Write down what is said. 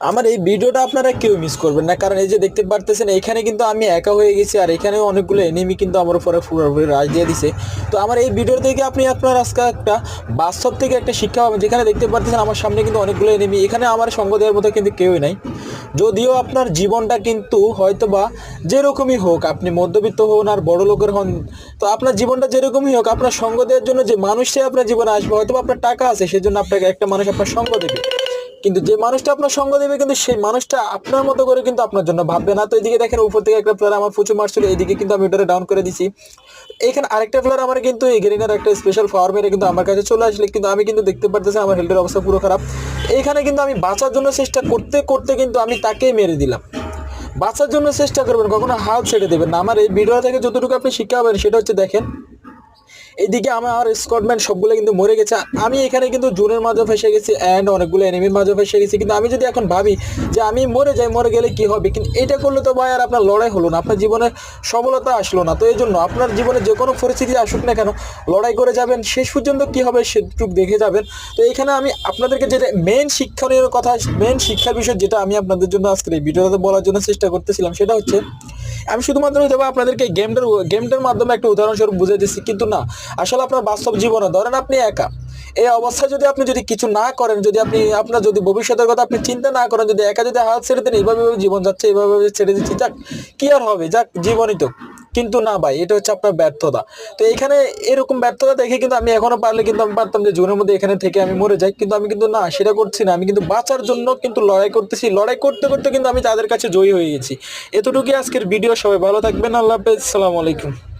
আমার এই ভিডিওটা আপনারা কেউ মিস করবেন না, কারণ এই যে দেখতে পারতেছেন, এখানে কিন্তু আমি একা হয়ে গেছি আর এখানেও অনেকগুলো এনিমি কিন্তু আমার উপরে পুরোপুরি রাজ দিয়ে দিছে। তো আমার এই ভিডিও থেকে আপনি আপনার আজকে একটা বাস্তব থেকে একটা শিক্ষা পাবেন, যেখানে দেখতে পারতেছেন আমার সামনে কিন্তু অনেকগুলো এনিমি এখানে আমার সঙ্গ দেওয়ার মতো কিন্তু কেউই নাই। যদিও আপনার জীবনটা কিন্তু হয়তো বা যেরকমই হোক, আপনি মধ্যবিত্ত হন আর বড় লোকের হন, তো আপনার জীবনটা যেরকমই হোক, আপনার সঙ্গ দেওয়ার জন্য যে মানুষটাই আপনার জীবনে আসবে হয়তো আপনার টাকা আছে, সেজন্য আপনাকে একটা মানুষ আপনার সঙ্গ দেবে। কিন্তু যে মানুষটা আপনার সঙ্গ দেবে কিন্তু সেই মানুষটা আপনার মতো করে কিন্তু আপনার জন্য ভাববে না। তো এদিকে দেখেন উপর থেকে একটা প্লেয়ার আমার ফুচু মারছিল এইদিকে কিন্তু আমি ওটারে ডাউন করে দিছি। এখানে আরেকটা প্লেয়ার আমার কিন্তু এই গ্রিনার একটা স্পেশাল পাওয়ার মেরে কিন্তু আমার কাছে চলে আসলে, কিন্তু আমি কিন্তু দেখতে পারতেছি আমার হেলথের অবস্থা পুরো খারাপ। এইখানে কিন্তু আমি বাঁচার জন্য চেষ্টা করতে করতে কিন্তু আমি তাকেই মেরে দিলাম। বাঁচার জন্য চেষ্টা করবেন, কখনো হাল ছেড়ে দেবেন আমার এই ভিডিও থেকে যতটুকু আপনি শিক্ষা পাবেন সেটা হচ্ছে দেখেন এইদিকে আমার স্কটম্যান সবগুলো কিন্তু মরে গেছে। আমি এখানে কিন্তু জুনের মাঝে ফেসে গেছি অ্যান্ড অনেকগুলো এনিমির মাঝে ফেসে গেছি। কিন্তু আমি যদি এখন ভাবি যে আমি মরে যাই, মরে গেলে কি হবে? কিন্তু এটা করলে তো ভাই আর আপনার লড়াই হলো না। আপনার জীবনে সফলতা আসলো না। তো এই জন্য আপনার জীবনে যে কোনো পরিস্থিতি আসুক না কেন, লড়াই করে যাবেন, শেষ পর্যন্ত কি হবে সেটুক দেখে যাবেন। তো এখানে আমি আপনাদেরকে যেটা মেন শিক্ষণীয় কথা মেন শিক্ষার বিষয় যেটা আমি আপনাদের জন্য আজকের এই ভিডিওতে বলার জন্য চেষ্টা করতেছিলাম, সেটা হচ্ছে আমি শুধুমাত্র হয়তো আপনাদেরকে গেমটার গেমটার মাধ্যমে একটা উদাহরণস্বরূপ বুঝে দিচ্ছি কিন্তু না, আসলে আপনার বাস্তব জীবনে, ধরেন আপনি একা, এই অবস্থায় যদি আপনি যদি কিছু না করেন, যদি আপনি, আপনার যদি ভবিষ্যতের কথা আপনি চিন্তা না করেন, যদি একা যদি হাত ছেড়ে দেন এইভাবে জীবন যাচ্ছে, এইভাবে ছেড়ে দিচ্ছি, যাক, কি আর হবে? যাক, জীবনই তো। কিন্তু না ভাই, এটা হচ্ছে আপনার ব্যর্থতা। তো এখানে এরকম ব্যর্থতা দেখে কিন্তু আমি এখনও পারলে কিন্তু আমি পারতাম যে জীবনের মধ্যে এখানে থেকে আমি মরে যাই। কিন্তু আমি কিন্তু না, সেটা করছি না। আমি কিন্তু বাঁচার জন্য কিন্তু লড়াই করতেছি। লড়াই করতে করতে কিন্তু আমি তাদের কাছে জয়ী হয়ে গেছি। এতটুকুই আজকের ভিডিও। সবাই ভালো থাকবেন। আল্লাহ হাফেজ। সালামু আলাইকুম।